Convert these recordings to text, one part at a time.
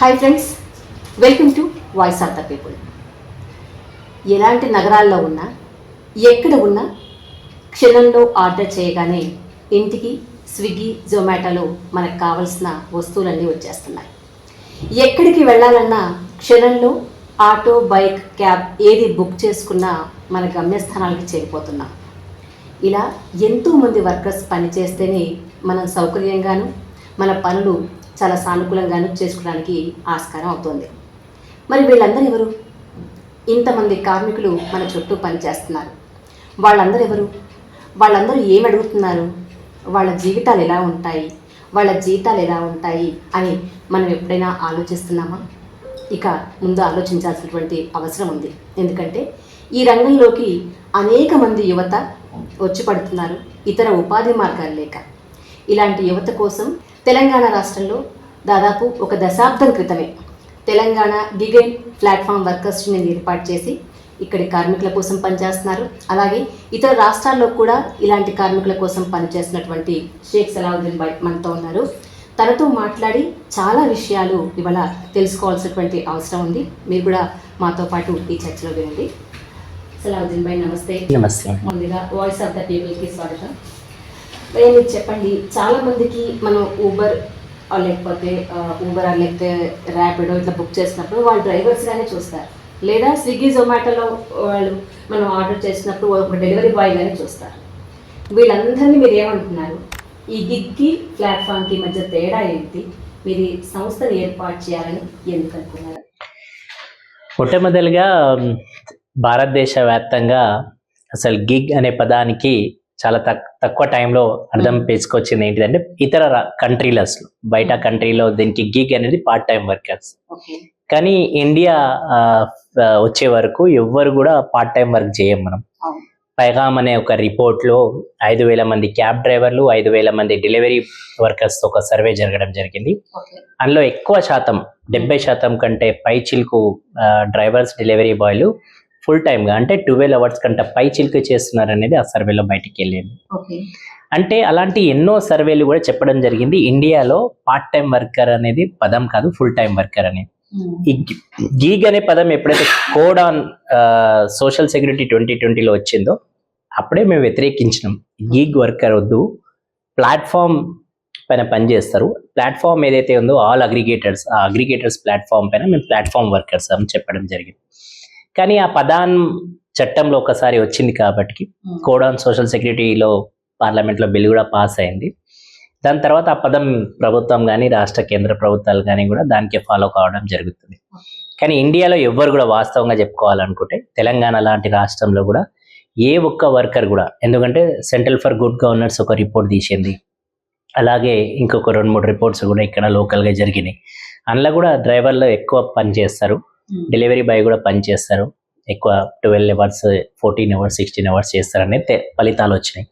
Hi friends welcome to voice of the people ఎలాంటి నగరాల్లో ఉన్నా ఎక్కడ ఉన్నా క్షణంలో ఆర్డర్ చేయగానే ఇంటికి స్విగ్గీ జొమాటోలో మనకు కావలసిన వస్తువులన్నీ వచ్చేస్తున్నాయి. ఎక్కడికి వెళ్ళాలన్నా క్షణంలో ఆటో బైక్ క్యాబ్ ఏది బుక్ చేసుకున్నా మన గమ్యస్థానాలకి చేరిపోతున్నాం. ఇలా ఎంతోమంది వర్కర్స్ పనిచేస్తేనే మనం సౌకర్యంగాను మన పనులు చాలా సానుకూలంగాను చేసుకోవడానికి ఆస్కారం అవుతుంది. మరి వీళ్ళందరూ ఎవరు? ఇంతమంది కార్మికులు మన చుట్టూ పనిచేస్తున్నారు. వాళ్ళందరూ ఎవరు? వాళ్ళందరూ ఏమి అడుగుతున్నారు? వాళ్ళ జీవితాలు ఎలా ఉంటాయి? వాళ్ళ జీతాలు ఎలా ఉంటాయి? అని మనం ఎప్పుడైనా ఆలోచిస్తున్నామా? ఇక ముందు ఆలోచించాల్సినటువంటి అవసరం ఉంది. ఎందుకంటే ఈ రంగంలోకి అనేక మంది యువత వచ్చి పడుతున్నారు. ఇతర ఉపాధి మార్గాలు లేక. ఇలాంటి యువత కోసం తెలంగాణ రాష్ట్రంలో దాదాపు ఒక దశాబ్దం క్రితమే Telangana gig and platform workers union ఏర్పాటు చేసి ఇక్కడి కార్మికుల కోసం పనిచేస్తున్నారు. అలాగే ఇతర రాష్ట్రాల్లో కూడా ఇలాంటి కార్మికుల కోసం పనిచేస్తున్నటువంటి షేక్ సలావుద్దీన్ బాయ్ మనతో ఉన్నారు. తనతో మాట్లాడి చాలా విషయాలు ఇవాళ తెలుసుకోవాల్సినటువంటి అవసరం ఉంది. మీరు కూడా మాతో పాటు ఈ చర్చలో వినండి. సలావుద్దీన్ బాయ్ నమస్తే. నమస్తే. ముందుగా వాయిస్ ఆఫ్ ద పీపుల్కి స్వాగతం. మీరు చెప్పండి చాలా మందికి మనం ఊబర్ లేకపోతే ఊబర్ లేకపోతే ర్యాపిడో ఇట్లా బుక్ చేసినప్పుడు వాళ్ళు డ్రైవర్స్గానే చూస్తారు. లేదా స్విగ్గీ జొమాటోలో వాళ్ళు మనం ఆర్డర్ చేసినప్పుడు ఒక డెలివరీ బాయ్ కానీ చూస్తారు. వీళ్ళందరినీ మీరు ఏమంటున్నారు? ఈ గిగ్కి ప్లాట్ఫామ్కి మధ్య తేడా ఏంటి? మీరు సంస్థను ఏర్పాటు చేయాలని ఎందుకు అనుకున్నారు? మొట్టమొదటిగా భారతదేశ వ్యాప్తంగా అసలు గిగ్ అనే పదానికి చాలా తక్ తక్కువ టైంలో అర్థం. పేసుకొచ్చింది ఏంటిదంటే ఇతర కంట్రీలో అసలు బయట. కంట్రీలో దీనికి గిగ్ అనేది పార్ట్ టైం వర్కర్స్ కానీ ఇండియా వచ్చే వరకు ఎవ్వరు కూడా పార్ట్ టైం వర్క్ చేయం మనం. పైగామ్ అనే ఒక రిపోర్ట్లో ఐదు వేల మంది క్యాబ్ డ్రైవర్లు ఐదు వేల మంది డెలివరీ వర్కర్స్తో ఒక సర్వే జరగడం జరిగింది. అందులో ఎక్కువ శాతం డెబ్బై శాతం కంటే పై చిలుకు డ్రైవర్స్ డెలివరీ బాయ్లు ఫుల్ టైమ్గా అంటే ట్వెల్వ్ అవర్స్ కంటే పై చిలుకు చేస్తున్నారు అనేది ఆ సర్వేలో బయటికి వెళ్ళింది అంటే అలాంటి ఎన్నో సర్వేలు కూడా చెప్పడం జరిగింది. ఇండియాలో పార్ట్ టైం వర్కర్ అనేది పదం కాదు ఫుల్ టైం వర్కర్ అనేది. ఈ గీగ్ అనే పదం ఎప్పుడైతే code on social security twenty ట్వంటీలో వచ్చిందో అప్పుడే మేము వ్యతిరేకించినాం. గీగ్ వర్కర్ వద్దు ప్లాట్ఫామ్ పైన పనిచేస్తారు ప్లాట్ఫామ్ ఏదైతే ఉందో ఆల్ అగ్రిగేటర్స్ ఆ అగ్రిగేటర్స్ ప్లాట్ఫామ్ పైన మేము ప్లాట్ఫామ్ వర్కర్స్ అని చెప్పడం జరిగింది. కానీ ఆ పదాన్ చట్టంలో ఒకసారి వచ్చింది కాబట్టి కోడ్ ఆన్ సోషల్ సెక్యూరిటీలో పార్లమెంట్లో బిల్ కూడా పాస్ అయింది. దాని తర్వాత ఆ పదం ప్రభుత్వం కానీ రాష్ట్ర కేంద్ర ప్రభుత్వాలు కానీ కూడా దానికి ఫాలో కావడం జరుగుతుంది. కానీ ఇండియాలో ఎవ్వరు కూడా వాస్తవంగా చెప్పుకోవాలనుకుంటే తెలంగాణ లాంటి రాష్ట్రంలో కూడా ఏ ఒక్క వర్కర్ కూడా ఎందుకంటే సెంట్రల్ ఫర్ గుడ్ గవర్నర్స్ ఒక రిపోర్ట్ తీసింది. అలాగే ఇంకొక రెండు మూడు రిపోర్ట్స్ కూడా ఇక్కడ లోకల్గా జరిగినాయి. అందులో కూడా డ్రైవర్లు ఎక్కువ పని చేస్తారు. డెలివరీ బాయ్ కూడా పని చేస్తారు. ఎక్కువ twelve hours fourteen hours sixteen hours చేస్తారనే ఫలితాలు వచ్చినాయి.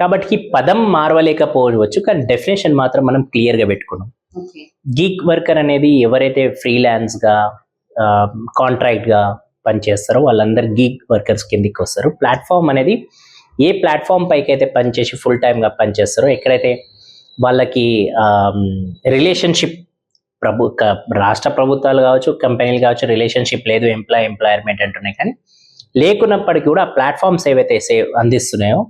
కాబట్టి పదం మారవలేకపోవచ్చు కానీ డెఫినేషన్ మాత్రం మనం క్లియర్గా పెట్టుకున్నాం. గీక్ వర్కర్ అనేది ఎవరైతే ఫ్రీలాన్స్గా కాంట్రాక్ట్గా పనిచేస్తారో వాళ్ళందరూ గీక్ వర్కర్స్ కిందికి వస్తారు. ప్లాట్ఫామ్ అనేది ఏ ప్లాట్ఫామ్ పైకి అయితే పనిచేసి ఫుల్ టైమ్గా పనిచేస్తారో ఎక్కడైతే వాళ్ళకి రిలేషన్షిప్ ప్రభు రాష్ట్ర ప్రభుత్వాలు కావచ్చు కంపెనీలు కావచ్చు రిలేషన్షిప్ లేదు ఎంప్లాయ్ ఎంప్లాయర్మెంట్ అంటున్నాయి. కానీ లేకున్నప్పటికీ కూడా ప్లాట్ఫామ్స్ ఏవైతే సేవ్ అందిస్తున్నాయో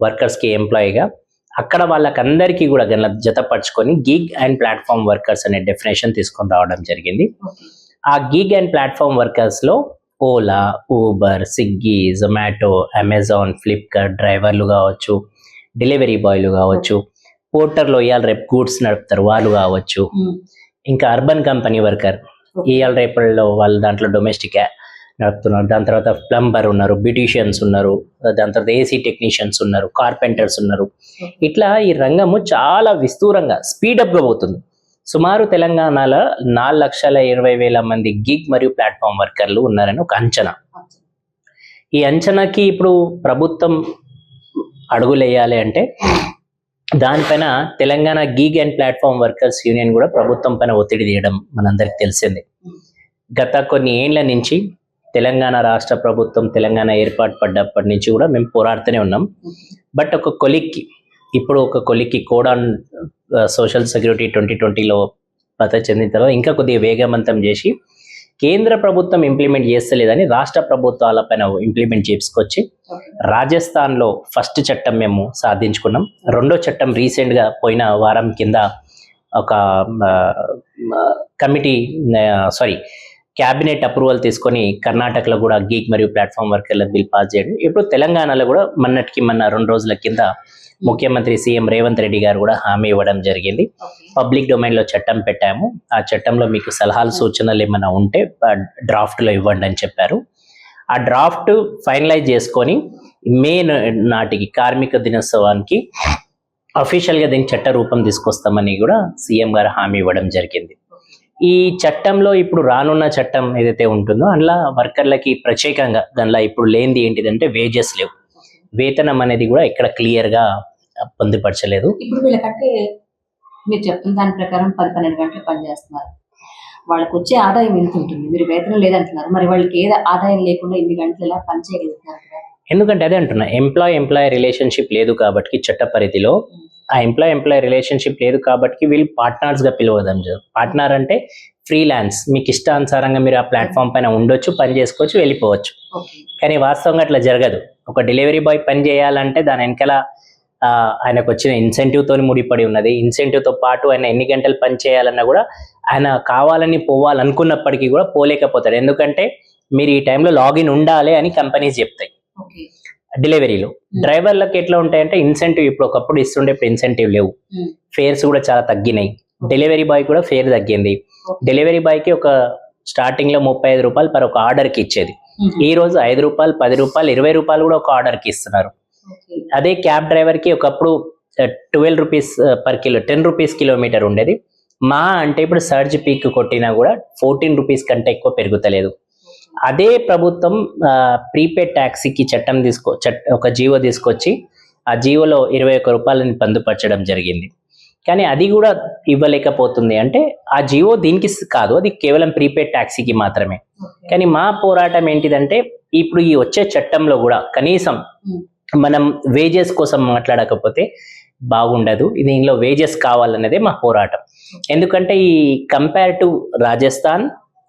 వర్కర్స్కి ఎంప్లాయీగా అక్కడ వాళ్ళకందరికీ కూడా గల జతపరచుకొని గిగ్ అండ్ ప్లాట్ఫామ్ వర్కర్స్ అనే డెఫినేషన్ తీసుకొని రావడం జరిగింది. ఆ గిగ్ అండ్ ప్లాట్ఫామ్ వర్కర్స్లో ఓలా ఊబర్ స్విగ్గీ జొమాటో అమెజాన్ ఫ్లిప్కార్ట్ డ్రైవర్లు కావచ్చు డెలివరీ బాయ్లు కావచ్చు పోర్టర్లో ఇవాళ రేపు గూడ్స్ నడుపుతారు వాళ్ళు కావచ్చు. Hmm. ఇంకా అర్బన్ కంపెనీ వర్కర్ ఇవాళ రేపట్లో వాళ్ళు దాంట్లో డొమెస్టిక్ నడుపుతున్నారు. దాని తర్వాత ప్లంబర్ ఉన్నారు బ్యూటీషియన్స్ ఉన్నారు దాని తర్వాత ఏసీ టెక్నీషియన్స్ ఉన్నారు కార్పెంటర్స్ ఉన్నారు. ఇట్లా ఈ రంగము చాలా విస్తూరంగా స్పీడప్గా పోతుంది. సుమారు తెలంగాణలో నాలుగు లక్షల ఇరవై వేల మంది గిగ్ మరియు ప్లాట్ఫామ్ వర్కర్లు ఉన్నారని ఒక అంచనా. ఈ అంచనాకి ఇప్పుడు ప్రభుత్వం అడుగులేయాలి అంటే దానిపైన Telangana gig and platform workers union కూడా ప్రభుత్వం పైన ఒత్తిడి తీయడం మనందరికి తెలిసిందే. గత కొన్ని ఏండ్ల నుంచి తెలంగాణ రాష్ట్ర ప్రభుత్వం తెలంగాణ ఏర్పాటు పడ్డప్పటి నుంచి కూడా మేము పోరాడుతూనే ఉన్నాం. బట్ ఒక కొలిక్కి ఇప్పుడు ఒక కొలిక్కి కోడాన్ సోషల్ సెక్యూరిటీ ట్వంటీ ట్వంటీలో పత చెందిన తర్వాత ఇంకా కొద్దిగా వేగవంతం చేసి కేంద్ర ప్రభుత్వం ఇంప్లిమెంట్ చేస్తలేదని రాష్ట్ర ప్రభుత్వాల పైన ఇంప్లిమెంట్ చేసుకొచ్చి రాజస్థాన్లో ఫస్ట్ చట్టం మేము సాధించుకున్నాం. రెండో చట్టం రీసెంట్గా పోయిన వారం కింద ఒక కమిటీ సారీ క్యాబినెట్ అప్రూవల్ తీసుకొని కర్ణాటకలో కూడా గీక్ మరియు ప్లాట్ఫామ్ వర్కర్ల బిల్ పాస్ చేయడం. ఇప్పుడు తెలంగాణలో కూడా మొన్నటికి మొన్న రెండు రోజుల కింద ముఖ్యమంత్రి సీఎం రేవంత్ రెడ్డి గారు కూడా హామీ ఇవ్వడం జరిగింది. పబ్లిక్ డొమైన్లో చట్టం పెట్టాము. ఆ చట్టంలో మీకు సలహాలు సూచనలు ఏమైనా ఉంటే ఆ డ్రాఫ్ట్లో ఇవ్వండి అని చెప్పారు. ఆ డ్రాఫ్ట్ ఫైనలైజ్ చేసుకొని మే నాటికి కార్మిక దినోత్సవానికి అఫీషియల్గా దీనికి చట్ట రూపం తీసుకొస్తామని కూడా సీఎం గారు హామీ ఇవ్వడం జరిగింది. ఈ చట్టంలో ఇప్పుడు రానున్న చట్టం ఏదైతే ఉంటుందో అందులో వర్కర్లకి ప్రత్యేకంగా దానిలో ఇప్పుడు లేనిది ఏంటిదంటే వేజెస్ లేవు. వేతనం అనేది కూడా ఇక్కడ క్లియర్గా పొందుపరచలేదు. ఇప్పుడు వీళ్ళకంటే మీరు చెప్తున్న దాని ప్రకారం పది పన్నెండు గంటలు పనిచేస్తున్నారు వాళ్ళకి వచ్చే ఆదాయం ఎంత ఉంటుంది? మీరు వేతనం లేదంటున్నారు. మరి వాళ్ళకి ఏది ఆదాయం లేకుండా ఇన్ని గంటలు ఎలా పని చేయగలుగుతున్నారు కదా? ఎందుకంటే అదే అంటున్నా ఎంప్లాయ్ ఎంప్లాయ్ రిలేషన్షిప్ లేదు కాబట్టి చట్ట పరిధిలో ఆ ఎంప్లాయ్ ఎంప్లాయ్ రిలేషన్షిప్ లేదు కాబట్టి వీళ్ళు పార్ట్నర్స్గా పిలవదాం పార్ట్నర్ అంటే ఫ్రీలాన్స్ మీకు ఇష్టానుసారంగా మీరు ఆ ప్లాట్ఫామ్ పైన ఉండొచ్చు పని చేసుకోవచ్చు వెళ్ళిపోవచ్చు. కానీ వాస్తవంగా అట్లా జరగదు. ఒక డెలివరీ బాయ్ పని చేయాలంటే దాని వెనకాల ఆయనకు వచ్చిన ఇన్సెంటివ్ తోని ముడిపడి ఉన్నది. ఇన్సెంటివ్తో పాటు ఆయన ఎన్ని గంటలు పని చేయాలన్నా కూడా ఆయన కావాలని పోవాలనుకున్నప్పటికీ కూడా పోలేకపోతాడు. ఎందుకంటే మీరు ఈ టైంలో లాగిన్ ఉండాలి అని కంపెనీస్ చెప్తాయి. డెలివరీలో. డ్రైవర్లకు ఎట్లా ఉంటాయంటే ఇన్సెంటివ్ ఇప్పుడు ఒకప్పుడు ఇస్తుండే ఇప్పుడు ఇన్సెంటివ్ లేవు. ఫేర్స్ కూడా చాలా తగ్గినాయి. డెలివరీ బాయ్ కూడా ఫేర్ తగ్గింది. డెలివరీ బాయ్కి ఒక స్టార్టింగ్లో ముప్పై ఐదు రూపాయలు పర్ ఒక ఆర్డర్కి ఇచ్చేది. ఈ రోజు ఐదు రూపాయలు పది రూపాయలు ఇరవై రూపాయలు కూడా ఒక ఆర్డర్కి ఇస్తున్నారు. అదే క్యాబ్ డ్రైవర్కి ఒకప్పుడు twelve rupees per kilo ten rupees kilometer ఉండేది. మా అంటే ఇప్పుడు సర్జ్ పీక్ కొట్టినా కూడా ఫోర్టీన్ రూపీస్ కంటే ఎక్కువ పెరుగుతలేదు. అదే ప్రభుత్వం ప్రీపెయిడ్ ట్యాక్సీకి చట్టం తీసుకో చట్ ఒక జీవో తీసుకొచ్చి ఆ జీవోలో ఇరవై ఒక్క రూపాయలని పొందుపరచడం జరిగింది. కానీ అది కూడా ఇవ్వలేకపోతుంది. అంటే ఆ జీవో దీనికి కాదు. అది కేవలం ప్రీపెయిడ్ ట్యాక్సీకి మాత్రమే. కానీ మా పోరాటం ఏంటిదంటే ఇప్పుడు ఈ వచ్చే చట్టంలో కూడా కనీసం. మనం వేజెస్ కోసం మాట్లాడకపోతే బాగుండదు. దీనిలో వేజెస్ కావాలన్నదే మా పోరాటం. ఎందుకంటే ఈ కంపేర్ టు రాజస్థాన్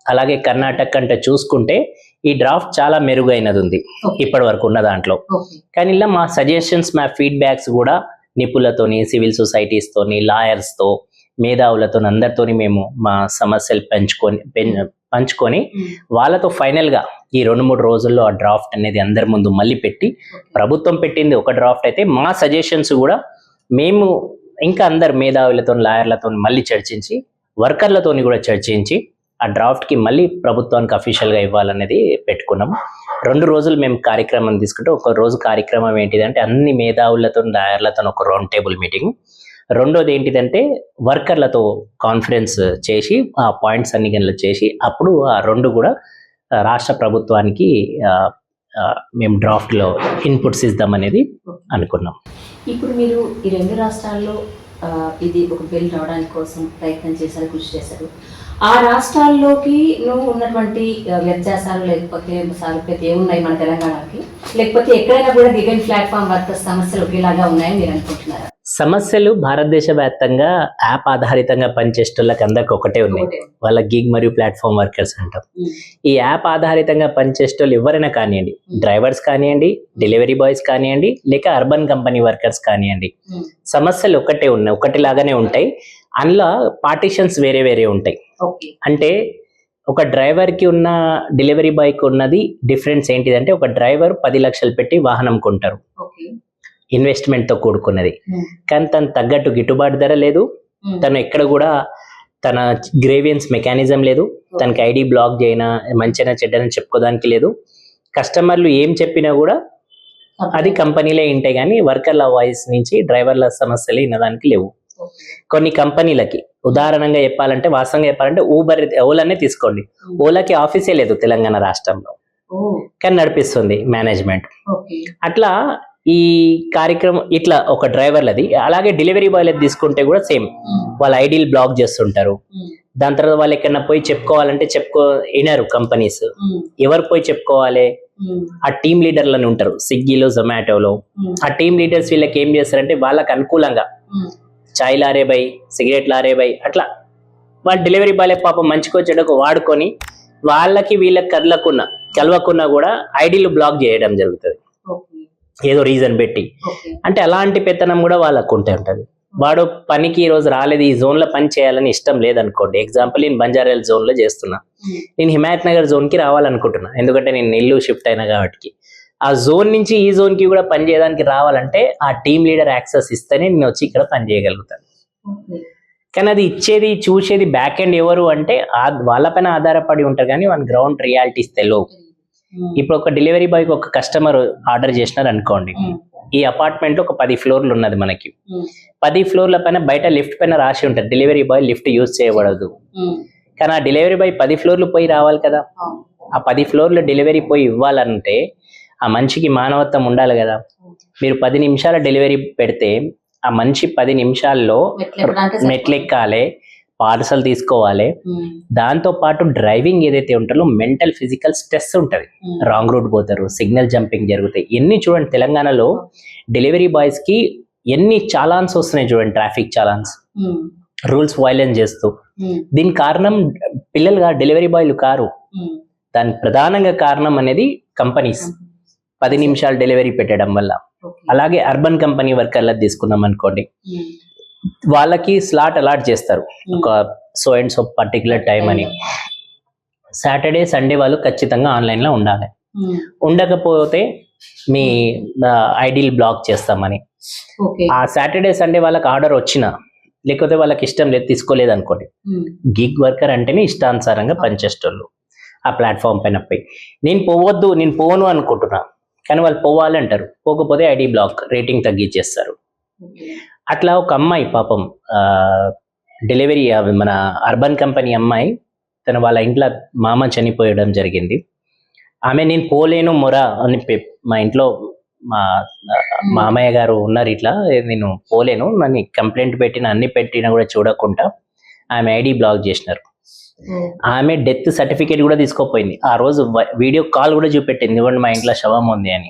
అలాగే కర్ణాటక అంటే చూసుకుంటే ఈ డ్రాఫ్ట్ చాలా మెరుగైనది ఉంది. ఇప్పటి వరకు ఉన్న దాంట్లో. కానీ ఇలా మా సజెషన్స్ మా ఫీడ్బ్యాక్స్ కూడా నిపుణులతోని సివిల్ సొసైటీస్తోని లాయర్స్తో మేధావులతో అందరితోని మేము మా సమస్యలు పెంచుకొని పంచుకొని వాళ్ళతో ఫైనల్గా ఈ రెండు మూడు రోజుల్లో ఆ డ్రాఫ్ట్ అనేది అందరి ముందు మళ్ళీ పెట్టి ప్రభుత్వం పెట్టింది ఒక డ్రాఫ్ట్ అయితే మా సజెషన్స్ కూడా మేము ఇంకా అందరు మేధావులతో లాయర్లతో మళ్ళీ చర్చించి వర్కర్లతోని కూడా చర్చించి ఆ డ్రాఫ్ట్కి మళ్ళీ ప్రభుత్వానికి అఫీషియల్గా ఇవ్వాలనేది పెట్టుకున్నాం రెండు రోజులు మేము కార్యక్రమం తీసుకుంటే ఒక రోజు కార్యక్రమం ఏంటిదంటే అన్ని మేధావులతో లాయర్లతో ఒక రౌండ్ టేబుల్ మీటింగ్ రెండోది ఏంటిదంటే వర్కర్లతో కాన్ఫరెన్స్ చేసి ఆ పాయింట్స్ అన్ని గనులు చేసి అప్పుడు ఆ రెండు కూడా రాష్ట్ర ప్రభుత్వానికి మేము డ్రాఫ్ట్లో ఇన్పుట్స్ ఇద్దామనేది అనుకున్నాం. ఇప్పుడు మీరు ఈ రెండు రాష్ట్రాల్లో ఇది ఒక బిల్ రావడానికి కోసం ప్రయత్నం చేశారు కృషి చేశారు. ఆ రాష్ట్రాల్లోకి నువ్వు ఉన్నటువంటి వ్యత్యాసాలు లేకపోతే సారూప్యత ఏమున్నాయి మన తెలంగాణకి లేకపోతే ఎక్కడైనా కూడా గివెన్ ప్లాట్ఫామ్ వర్కర్స్ సమస్యలు ఒకేలాగా ఉన్నాయని మీరు అనుకుంటున్నారా సమస్యలు భారతదేశ వ్యాప్తంగా యాప్ ఆధారితంగా పనిచేసే వాళ్ళకి అందరికి ఒకటే ఉన్నాయి. వాళ్ళ గిగ్ మరియు ప్లాట్ఫామ్ వర్కర్స్ అంటాం. ఈ యాప్ ఆధారితంగా పనిచేసే వాళ్ళు ఎవరైనా కానివ్వండి. డ్రైవర్స్ కానివ్వండి డెలివరీ బాయ్స్ కానివ్వండి లేక అర్బన్ కంపెనీ వర్కర్స్ కానివ్వండి. సమస్యలు ఒకటే ఉన్నాయి ఒకటిలాగానే ఉంటాయి అందులో పార్టిషన్స్ వేరే వేరే ఉంటాయి అంటే ఒక డ్రైవర్కి ఉన్న డెలివరీ బాయ్కి ఉన్నది డిఫరెన్స్ ఏంటిదంటే ఒక డ్రైవర్ పది లక్షలు పెట్టి వాహనం కొంటారు. ఇన్వెస్ట్మెంట్తో కూడుకున్నది. కానీ తను తగ్గట్టు గిట్టుబాటు ధర లేదు. తను ఎక్కడ కూడా తన గ్రేవియన్స్ మెకానిజం లేదు. తనకి ఐడి బ్లాక్ చేయనా మంచిగా చెడ్డని చెప్పుకోవడానికి లేదు. కస్టమర్లు ఏం చెప్పినా కూడా అది కంపెనీలే ఉంటాయి కానీ వర్కర్ల వాయిస్ నుంచి డ్రైవర్ల సమస్యలు వినడానికి లేవు. కొన్ని కంపెనీలకి. ఉదాహరణంగా చెప్పాలంటే వాస్తవంగా చెప్పాలంటే ఊబర్ ఓలానే తీసుకోండి. ఓలాకి ఆఫీసే లేదు తెలంగాణ రాష్ట్రంలో. ఓ కానీ నడిపిస్తుంది మేనేజ్మెంట్ అట్లా ఈ కార్యక్రమం ఇట్లా ఒక డ్రైవర్లది అలాగే డెలివరీ బాయ్లది తీసుకుంటే కూడా సేమ్ ఉమ్. వాళ్ళ ఐడీలు బ్లాక్ చేస్తుంటారు. దాని తర్వాత వాళ్ళు ఎక్కడన్నా పోయి చెప్పుకోవాలంటే చెప్పుకో వినరు కంపెనీస్. ఎవరు పోయి చెప్పుకోవాలి. ఆ టీమ్ లీడర్లను ఉంటారు. స్విగ్గీలో జొమాటోలో. ఆ టీమ్ లీడర్స్ వీళ్ళకి ఏం చేస్తారంటే వాళ్ళకి అనుకూలంగా చాయ్ లారే బై సిగరెట్ లారే బై అట్లా. వాళ్ళు డెలివరీ బాయ్ పాపం మంచికో చెడకు వాడుకొని వాళ్ళకి వీళ్ళకి కదలకున్నా కలవకున్నా కూడా ఐడీలు బ్లాక్ చేయడం జరుగుతుంది. ఏదో రీజన్ పెట్టి. అంటే అలాంటి పెత్తనం కూడా వాళ్ళకు ఉంటే ఉంటది. వాడు పనికి ఈ రోజు రాలేదు ఈ జోన్లో పని చేయాలని ఇష్టం లేదనుకోండి. ఎగ్జాంపుల్ నేను బంజారాల్ జోన్లో చేస్తున్నా నేను హిమాయత్ నగర్ జోన్కి రావాలనుకుంటున్నా. ఎందుకంటే నేను ఇల్లు షిఫ్ట్ అయినా కాబట్టి. ఆ జోన్ నుంచి ఈ జోన్కి కూడా పని చేయడానికి రావాలంటే ఆ టీమ్ లీడర్ యాక్సెస్ ఇస్తేనే నేను వచ్చి ఇక్కడ పని చేయగలుగుతాను. కానీ అది ఇచ్చేది చూసేది బ్యాక్ ఎండ్ ఎవరు అంటే ఆ- వాళ్ళపైన ఆధారపడి ఉంటారు కానీ మన గ్రౌండ్ రియాలిటీస్ తెలియవు ఇప్పుడు ఒక డెలివరీ బాయ్కి ఒక కస్టమర్ ఆర్డర్ చేసినారు అనుకోండి. ఈ అపార్ట్మెంట్లో ఒక పది ఫ్లోర్లు ఉన్నది మనకి. పది ఫ్లోర్ల పైన బయట లిఫ్ట్ పైన రాసి ఉంటుంది. డెలివరీ బాయ్ లిఫ్ట్ యూజ్ చేయబడదు. కానీ ఆ డెలివరీ బాయ్ పది ఫ్లోర్లు పోయి రావాలి కదా. ఆ పది ఫ్లోర్లు డెలివరీ పోయి ఇవ్వాలంటే ఆ మనిషికి మానవత్వం ఉండాలి కదా. మీరు పది నిమిషాల డెలివరీ పెడితే ఆ మనిషి పది నిమిషాల్లో మెట్లెక్కాలి పార్సల్ తీసుకోవాలి. దాంతో పాటు డ్రైవింగ్ ఏదైతే ఉంటుందో మెంటల్ ఫిజికల్ స్ట్రెస్ ఉంటుంది. రాంగ్ రూట్ పోతారు సిగ్నల్ జంపింగ్ జరుగుతాయి. ఎన్ని చూడండి తెలంగాణలో డెలివరీ బాయ్స్కి ఎన్ని చాలాన్స్ వస్తున్నాయి చూడండి ట్రాఫిక్ చాలాన్స్ రూల్స్ వైలెన్స్ చేస్తూ. దీని కారణం పిల్లలుగా డెలివరీ బాయ్లు కారు. దానికి ప్రధానంగా కారణం అనేది కంపెనీస్. పది నిమిషాలు డెలివరీ పెట్టడం వల్ల. అలాగే అర్బన్ కంపెనీ వర్కర్ల తీసుకున్నాం అనుకోండి. వాళ్ళకి స్లాట్ అలాట్ చేస్తారు. ఒక so and so particular time అని. సాటర్డే సండే వాళ్ళు ఖచ్చితంగా ఆన్లైన్లో ఉండాలి ఉండకపోతే మీ ఐడీలు బ్లాక్ చేస్తామని. ఆ సాటర్డే సండే వాళ్ళకి ఆర్డర్ వచ్చినా లేకపోతే వాళ్ళకి ఇష్టం లేదు తీసుకోలేదు అనుకోండి. గిగ్ వర్కర్ అంటేనే ఇష్టానుసారంగా పనిచేసేటోళ్ళు. ఆ ప్లాట్ఫామ్ పైన పోయి. నేను పోవద్దు నేను పోను అనుకుంటున్నా. కానీ వాళ్ళు పోవాలి అంటారు. పోకపోతే ఐడి బ్లాక్ రేటింగ్ తగ్గించేస్తారు. అట్లా ఒక అమ్మాయి పాపం డెలివరీ మన అర్బన్ కంపెనీ అమ్మాయి తన వాళ్ళ ఇంట్లో మామ చనిపోయడం జరిగింది. ఆమె నేను పోలేను మొరా అని మా ఇంట్లో మా మామయ్య గారు ఉన్నారు ఇట్లా నేను పోలేను నన్ను కంప్లైంట్ పెట్టిన అన్ని పెట్టినా కూడా చూడకుండా ఆమె ఐడి బ్లాక్ చేసినారు. ఆమె డెత్ సర్టిఫికేట్ కూడా తీసుకోపోయింది. ఆ రోజు వీడియో కాల్ కూడా చూపెట్టింది. ఇవ్వండి మా ఇంట్లో శవం ఉంది అని.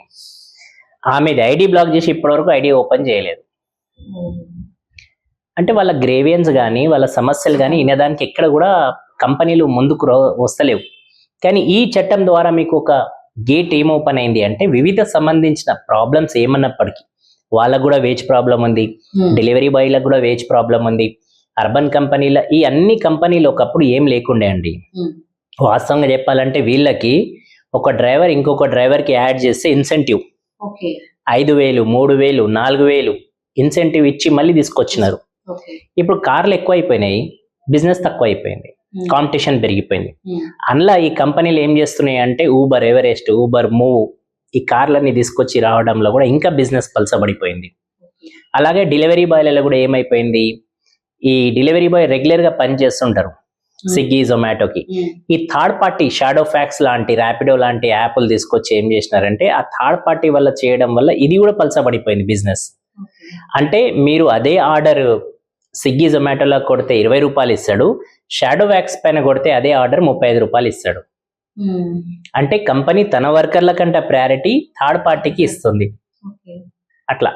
ఆమెది ఐడి బ్లాక్ చేసి ఇప్పటివరకు ఐడి ఓపెన్ చేయలేదు. అంటే వాళ్ళ గ్రేవియన్స్ కానీ వాళ్ళ సమస్యలు కానీ వినడానికి ఎక్కడ కూడా కంపెనీలు ముందుకు వస్తలేవు. కానీ ఈ చట్టం ద్వారా మీకు ఒక గేట్ ఏం ఓపెన్ అయింది అంటే వివిధ సంబంధించిన ప్రాబ్లమ్స్ ఏమన్నప్పటికీ వాళ్ళకు కూడా వేజ్ ప్రాబ్లం ఉంది. డెలివరీ బాయ్లకు కూడా వేజ్ ప్రాబ్లం ఉంది. అర్బన్ కంపెనీల ఈ అన్ని కంపెనీలు ఒకప్పుడు ఏం లేకుండే అండి. వాస్తవంగా చెప్పాలంటే వీళ్ళకి ఒక డ్రైవర్ ఇంకొక డ్రైవర్కి యాడ్ చేస్తే ఇన్సెంటివ్. ఐదు వేలు మూడు వేలు నాలుగు వేలు ఇన్సెంటివ్ ఇచ్చి మళ్ళీ తీసుకొచ్చినారు. ఇప్పుడు కార్లు ఎక్కువ అయిపోయినాయి బిజినెస్ తక్కువ అయిపోయింది కాంపిటీషన్ పెరిగిపోయింది. అందులో ఈ కంపెనీలు ఏం చేస్తున్నాయి అంటే ఊబర్ ఎవరెస్ట్ ఊబర్ మూవ్ ఈ కార్లన్నీ తీసుకొచ్చి రావడంలో కూడా ఇంకా బిజినెస్ పలసబడిపోయింది. అలాగే డెలివరీ బాయ్లలో కూడా ఏమైపోయింది? ఈ డెలివరీ బాయ్ రెగ్యులర్గా పని చేస్తుంటారు. స్విగ్గీ జొమాటోకి ఈ థర్డ్ పార్టీ షాడో ఫ్యాక్స్ లాంటి ర్యాపిడో లాంటి యాప్లు తీసుకొచ్చి ఏం చేసినారంటే ఆ థర్డ్ పార్టీ వల్ల చేయడం వల్ల ఇది కూడా పలసబడిపోయింది బిజినెస్ అంటే మీరు అదే ఆర్డర్ స్విగ్గీ జొమాటోలో కొడితే ఇరవై రూపాయలు ఇస్తాడు షాడో వ్యాక్స్ పైన కొడితే అదే ఆర్డర్ ముప్పై ఐదు రూపాయలు ఇస్తాడు. అంటే కంపెనీ తన వర్కర్ల కంటే ప్రయారిటీ థర్డ్ పార్టీకి ఇస్తుంది. అట్లా.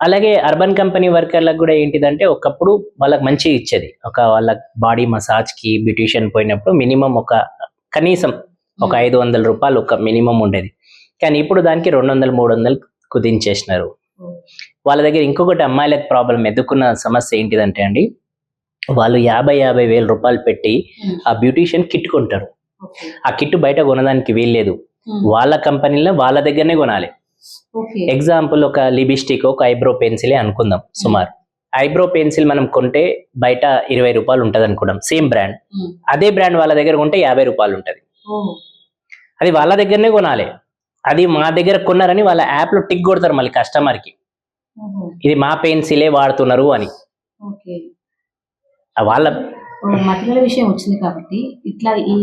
అలాగే అర్బన్ కంపెనీ వర్కర్లకు కూడా ఏంటిదంటే ఒకప్పుడు వాళ్ళకి మంచి ఇచ్చేది. ఒక వాళ్ళ బాడీ మసాజ్కి బ్యూటిషియన్ పోయినప్పుడు మినిమం ఒక కనీసం ఒక ఐదు వందల రూపాయలు ఒక మినిమం ఉండేది. కానీ ఇప్పుడు దానికి రెండు వందలు మూడు వందలు కుదించేసినారు. వాళ్ళ దగ్గర ఇంకొకటి అమ్మాయిలకు ప్రాబ్లం ఎదుర్కొన్న సమస్య ఏంటిదంటే అండి వాళ్ళు యాభై యాభై వేల రూపాయలు పెట్టి ఆ బ్యూటిషియన్ కిట్ కొంటారు. ఆ కిట్ బయట కొనడానికి వీల్లేదు. వాళ్ళ కంపెనీలో వాళ్ళ దగ్గరనే కొనాలి. ఎగ్జాంపుల్ ఒక లిబిస్టిక్ ఒక ఐబ్రో పెన్సిలే అనుకుందాం సుమారు. ఐబ్రో పెన్సిల్ మనం కొంటే బయట ఇరవై రూపాయలు ఉంటది అనుకుందాం సేమ్ బ్రాండ్. అదే బ్రాండ్ వాళ్ళ దగ్గర కొంటే యాభై రూపాయలు ఉంటది. అది వాళ్ళ దగ్గరనే కొనాలి. అది మా దగ్గర కొన్నారని వాళ్ళ యాప్లో టిక్ కొడతారు మళ్ళీ కస్టమర్కి ఇది మా పెన్సిలే వాడుతున్నారు అని. వాళ్ళ మహిళల విషయం వచ్చింది కాబట్టి ఇట్లా ఈ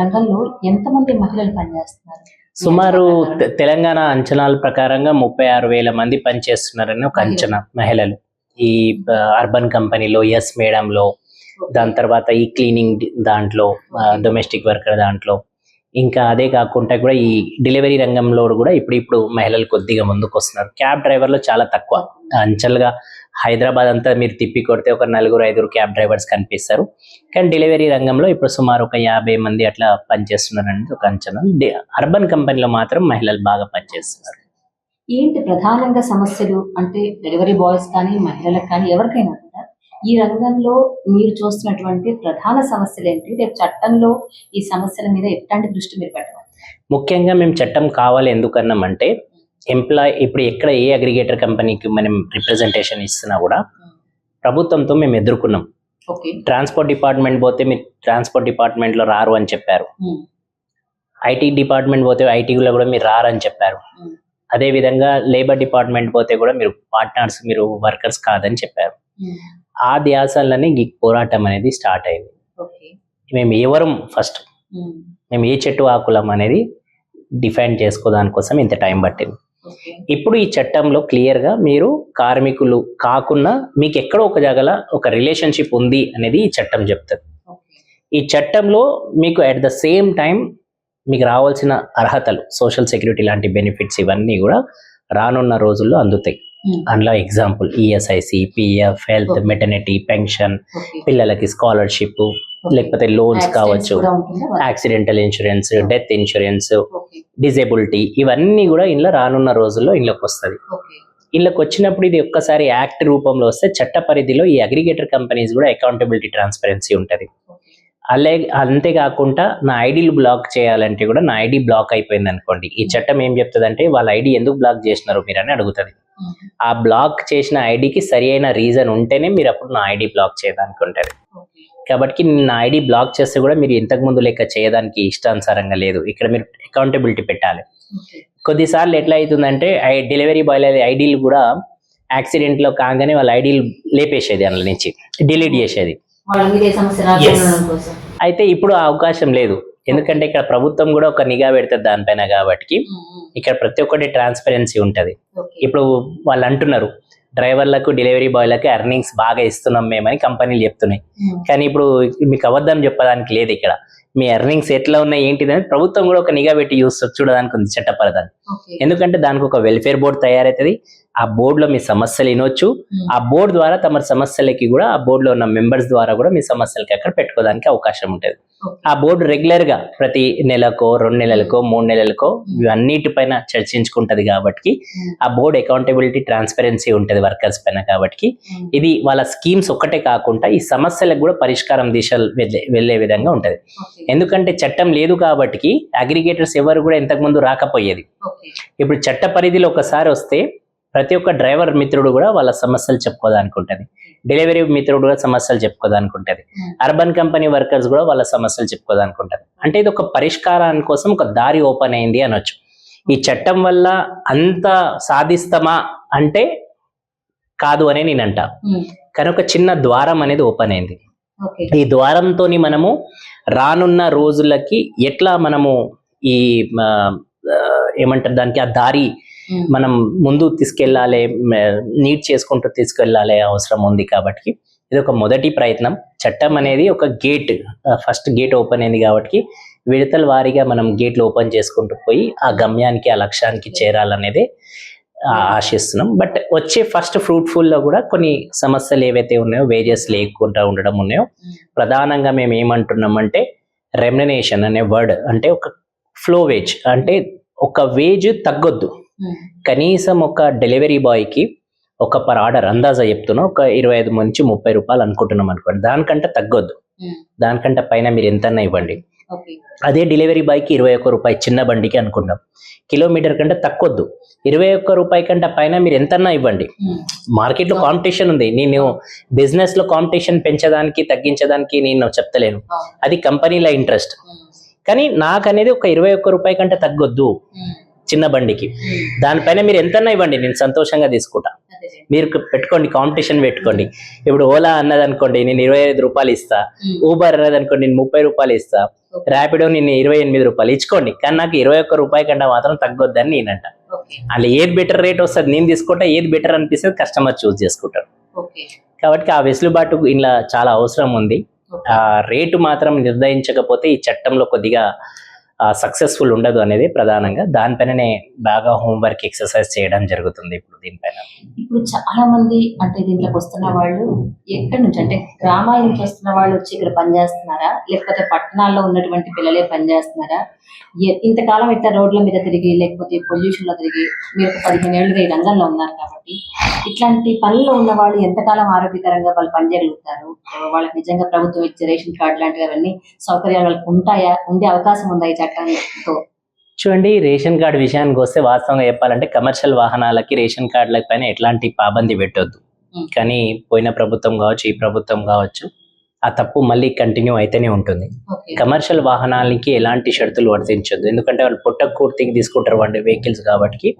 రంగంలో ఎంతమంది మహిళలు పనిచేస్తున్నారు? సుమారు తెలంగాణ అంచనాల ప్రకారంగా ముప్పై ఆరు వేల మంది పనిచేస్తున్నారని ఒక అంచనా మహిళలు. ఈ అర్బన్ కంపెనీలో ఎస్ మేడంలో దాని తర్వాత ఈ క్లీనింగ్ దాంట్లో డొమెస్టిక్ వర్కర్ దాంట్లో. ఇంకా అదే కాకుండా కూడా ఈ డెలివరీ రంగంలో కూడా ఇప్పుడు ఇప్పుడు మహిళలు కొద్దిగా ముందుకు వస్తున్నారు క్యాబ్ డ్రైవర్లు చాలా తక్కువ. అంచెలుగా హైదరాబాద్ అంతా మీరు తిప్పి కొడితే ఒక నలుగురు ఐదుగురు క్యాబ్ డ్రైవర్స్ కనిపిస్తారు. కానీ డెలివరీ రంగంలో ఇప్పుడు సుమారు ఒక యాభై మంది అట్లా పనిచేస్తున్నారు అనేది ఒక అంచనా. అర్బన్ కంపెనీలో మాత్రం మహిళలు బాగా పనిచేస్తున్నారు. ఏంటి ప్రధానంగా సమస్యలు? అంటే డెలివరీ బాయ్స్ కానీ మహిళలకు కానీ ఎవరికైనా కూడా ఈ రంగంలో మీరు చూస్తున్నటువంటి ప్రధాన సమస్యలు ఏంటి? రేపు చట్టంలో ఈ సమస్యల మీద ఎట్లాంటి దృష్టి మీరు పెట్టాలి ముఖ్యంగా మేము చట్టం కావాలి ఎందుకన్నామంటే ఎంప్లాయ్ ఇప్పుడు ఎక్కడ ఏ అగ్రిగేటర్ కంపెనీకి మనం రిప్రజెంటేషన్ ఇస్తున్నా కూడా ప్రభుత్వంతో మేము ఎదుర్కొన్నాం. ట్రాన్స్పోర్ట్ డిపార్ట్మెంట్ పోతే మీరు ట్రాన్స్పోర్ట్ డిపార్ట్మెంట్లో రారు అని చెప్పారు. ఐటీ డిపార్ట్మెంట్ పోతే ఐటీలో కూడా మీరు రారని చెప్పారు. Hmm. అదే విధంగా లేబర్ డిపార్ట్మెంట్ పోతే కూడా మీరు పార్ట్నర్స్ మీరు వర్కర్స్ కాదని చెప్పారు. ఆ ధ్యాసాలనే ఈ పోరాటం అనేది స్టార్ట్ అయింది. మేము ఎవరం ఫస్ట్ మేము ఏ చెట్టు ఆకులం అనేది డిఫైన్ చేసుకో దానికోసం ఇంత టైం పట్టింది. ఇప్పుడు ఈ చట్టంలో క్లియర్గా మీరు కార్మికులు కాకుండా మీకు ఎక్కడో ఒక జాగల ఒక రిలేషన్షిప్ ఉంది అనేది ఈ చట్టం చెప్తుంది. ఈ చట్టంలో మీకు అట్ ద సేమ్ టైం మీకు రావాల్సిన అర్హతలు సోషల్ సెక్యూరిటీ లాంటి బెనిఫిట్స్ ఇవన్నీ కూడా రానున్న రోజుల్లో అందుతాయి. అందులో example ESIC PF health. Maternity pension పిల్లలకి స్కాలర్షిప్ లేకపోతే లోన్స్ కావచ్చు? Accidental insurance death insurance disability ఇవన్నీ కూడా ఇంట్లో రానున్న రోజుల్లో ఇంట్లోకి వస్తుంది. ఇళ్ళకి వచ్చినప్పుడు ఇది ఒక్కసారి యాక్ట్ రూపంలో వస్తే చట్ట పరిధిలో ఈ అగ్రిగేటర్ కంపెనీస్ కూడా అకౌంటబిలిటీ ట్రాన్స్పరెన్సీ ఉంటుంది. అలే అంతేకాకుండా నా ఐడీలు బ్లాక్ చేయాలంటే కూడా నా ఐడి బ్లాక్ అయిపోయింది అనుకోండి. ఈ చట్టం ఏం చెప్తుందంటే వాళ్ళ ఐడి ఎందుకు బ్లాక్ చేసినారు మీరు అని అడుగుతుంది. ఆ బ్లాక్ చేసిన ఐడికి సరి అయిన రీజన్ ఉంటేనే మీరు అప్పుడు నా ఐడి బ్లాక్ చేయడానికి ఉంటుంది కాబట్టి నా ఐడి బ్లాక్ చేస్తే కూడా మీరు ఇంతకు ముందు లెక్క చేయడానికి ఇష్టానుసారంగా లేదు. ఇక్కడ మీరు అకౌంటబిలిటీ పెట్టాలి. కొద్దిసార్లు ఎట్లా అవుతుందంటే ఐ డెలివరీ బాయ్ల ఐడీలు కూడా యాక్సిడెంట్లో కాగానే వాళ్ళ ఐడీలు లేపేసేది అందులో నుంచి డిలీట్ చేసేది. అయితే ఇప్పుడు ఆ అవకాశం లేదు. ఎందుకంటే ఇక్కడ ప్రభుత్వం కూడా ఒక నిఘా పెడుతుంది దానిపైన కాబట్టి ఇక్కడ ప్రతి ఒక్కటి ట్రాన్స్పరెన్సీ ఉంటుంది. ఇప్పుడు వాళ్ళు అంటున్నారు డ్రైవర్లకు డెలివరీ బాయ్లకు ఎర్నింగ్స్ బాగా ఇస్తున్నాం మేమని కంపెనీలు చెప్తున్నాయి. కానీ ఇప్పుడు మీకు అబద్ధం చెప్పడానికి లేదు ఇక్కడ. మీ ఎర్నింగ్స్ ఎట్లా ఉన్నాయి ఏంటిదని ప్రభుత్వం కూడా ఒక నిఘా పెట్టి చూస్తుంది చూడడానికి ఉంది చట్టపరదని ఓకే. ఎందుకంటే దానికి ఒక వెల్ఫేర్ బోర్డు తయారవుతుంది ఆ బోర్డులో మీ సమస్యలు వినొచ్చు. ఆ బోర్డు ద్వారా తమ సమస్యలకి కూడా ఆ బోర్డులో ఉన్న మెంబర్స్ ద్వారా కూడా మీ సమస్యలకి అక్కడ పెట్టుకోవడానికి అవకాశం ఉంటుంది. ఆ బోర్డు రెగ్యులర్గా ప్రతి నెలకో రెండు నెలలకో మూడు నెలలకో ఇవన్నిటిపైన చర్చించుకుంటది కాబట్టి ఆ బోర్డు అకౌంటబిలిటీ ట్రాన్స్పరెన్సీ ఉంటుంది వర్కర్స్ పైన కాబట్టి ఇది వాళ్ళ స్కీమ్స్ ఒక్కటే కాకుండా ఈ సమస్యలకు కూడా పరిష్కారం దిశ వెళ్ళే విధంగా ఉంటది. ఎందుకంటే చట్టం లేదు కాబట్టి అగ్రిగేటర్స్ ఎవరు కూడా ఇంతకుముందు రాకపోయేది. ఇప్పుడు చట్ట పరిధిలో ఒకసారి వస్తే ప్రతి ఒక్క డ్రైవర్ మిత్రుడు కూడా వాళ్ళ సమస్యలు చెప్పుకోదానికి ఉంటుంది డెలివరీ మిత్రుడు కూడా సమస్యలు చెప్పుకోదానికి ఉంటుంది అర్బన్ కంపెనీ వర్కర్స్ కూడా వాళ్ళ సమస్యలు చెప్పుకోదానికి ఉంటుంది అంటే ఇది ఒక పరిష్కారాని కోసం ఒక దారి ఓపెన్ అయింది అనొచ్చు. ఈ చట్టం వల్ల అంత సాధిస్తామా అంటే కాదు అనే నేను అంటా కానీ ఒక చిన్న ద్వారం అనేది ఓపెన్ అయింది. ఈ ద్వారంతో మనము రానున్న రోజులకి ఎట్లా మనము ఈ ఏమంటారు దానికి ఆ దారి మనం ముందు తీసుకెళ్ళాలి నీట్ చేసుకుంటూ తీసుకెళ్ళాలి అవసరం ఉంది కాబట్టి ఇది ఒక మొదటి ప్రయత్నం. చట్టం అనేది ఒక గేట్ ఫస్ట్ గేట్ ఓపెన్ అయింది కాబట్టి విడతల వారీగా మనం గేట్లు ఓపెన్ చేసుకుంటూ పోయి ఆ గమ్యానికి ఆ లక్ష్యానికి చేరాలనేది ఆశిస్తున్నాం. బట్ వచ్చే ఫస్ట్ ఫ్రూట్ఫుల్లో కూడా కొన్ని సమస్యలు ఏవైతే ఉన్నాయో వేరియస్ లేకుండా ఉండడం ఉన్నాయో ప్రధానంగా మేము ఏమంటున్నామంటే రెమ్యునేషన్ అనే వర్డ్ అంటే ఒక ఫ్లో వేజ్ అంటే ఒక వేజ్ తగ్గొద్దు. కనీసం ఒక డెలివరీ బాయ్కి ఒక పర్ ఆర్డర్ అందాజా చెప్తున్నా ఒక ఇరవై ఐదు నుంచి ముప్పై రూపాయలు అనుకుంటున్నాం అనుకోండి. దానికంటే తగ్గొద్దు. దానికంటే పైన మీరు ఎంతన్నా ఇవ్వండి. అదే డెలివరీ బాయ్కి ఇరవై ఒక్క రూపాయి చిన్న బండికి అనుకుందాం కిలోమీటర్ కంటే తగ్గొద్దు. ఇరవై ఒక్క రూపాయి కంటే పైన మీరు ఎంతన్నా ఇవ్వండి. మార్కెట్లో కాంపిటీషన్ ఉంది. నేను బిజినెస్లో కాంపిటీషన్ పెంచడానికి తగ్గించడానికి నేను చెప్తలేను అది కంపెనీల ఇంట్రెస్ట్. కానీ నాకు అనేది ఒక ఇరవై ఒక్క రూపాయి కంటే తగ్గొద్దు. చిన్న బండికి. దానిపైన మీరు ఎంతన్నా ఇవ్వండి నేను సంతోషంగా తీసుకుంటా. మీరు పెట్టుకోండి కాంపిటీషన్ పెట్టుకోండి. ఇప్పుడు ఓలా అన్నది అనుకోండి నేను ఇరవై ఐదు రూపాయలు ఇస్తా. ఊబర్ అన్నది అనుకోండి నేను ముప్పై రూపాయలు ఇస్తా. ర్యాపిడో నేను ఇరవై ఎనిమిది రూపాయలు ఇచ్చుకోండి. కానీ నాకు ఇరవై ఒక్క రూపాయి కంటే మాత్రం తగ్గొద్దని నేనంట. అలా ఏది బెటర్ రేట్ వస్తుంది నేను తీసుకుంటా ఏది బెటర్ అనిపిస్తుంది కస్టమర్ చూస్ చేసుకుంటారు కాబట్టి ఆ వెసులుబాటు ఇలా చాలా అవసరం ఉంది. ఆ రేటు మాత్రం నిర్ణయించకపోతే ఈ చట్టంలో కొద్దిగా సక్సెస్ఫుల్ ఉండదు అనేది ప్రధానంగా. దానిపైననే బాగా హోంవర్క్ ఎక్సర్సైజ్ చేయడం జరుగుతుంది ఇప్పుడు దీనిపైన. ఇప్పుడు చాలా మంది అంటే దీంట్లోకి వస్తున్న వాళ్ళు ఎక్కడి నుంచి అంటే గ్రామాల నుంచి వస్తున్న వాళ్ళు వచ్చి ఇక్కడ పనిచేస్తున్నారా లేకపోతే పట్టణాల్లో ఉన్నటువంటి పిల్లలే పనిచేస్తున్నారా ఇంతకాలం ఇట్లా రోడ్ల మీద తిరిగి లేకపోతే పొల్యూషన్లో తిరిగి మీరు పదిహేను ఏళ్ళుగా ఈ రంగంలో ఉన్నారు కాబట్టి ఇట్లాంటి పనుల్లో ఉన్న వాళ్ళు ఎంతకాలం ఆరోగ్యకరంగా వాళ్ళు పనిచేయగలుగుతారు వాళ్ళకి నిజంగా ప్రభుత్వం ఇచ్చే రేషన్ కార్డు లాంటివి అవన్నీ సౌకర్యాలు వాళ్ళకి ఉంటాయా? ఉండే అవకాశం ఉందా ఈ చూడండి రేషన్ కార్డు విషయానికి వస్తే వాస్తవంగా చెప్పాలంటే కమర్షియల్ వాహనాలకి రేషన్ కార్డుల పైన ఎట్లాంటి పాబంది పెట్టొద్దు. కానీ పోయిన ప్రభుత్వం కావచ్చు ఈ ప్రభుత్వం కావచ్చు ఆ తప్పు మళ్ళీ కంటిన్యూ అయితేనే ఉంటుంది. కమర్షియల్ వాహనాలకి ఎలాంటి షరతులు వర్తించొద్దు. ఎందుకంటే వాళ్ళు పుట్ట కూర్తికి తీసుకుంటారు వాడి వెహికల్స్ కాబట్టి.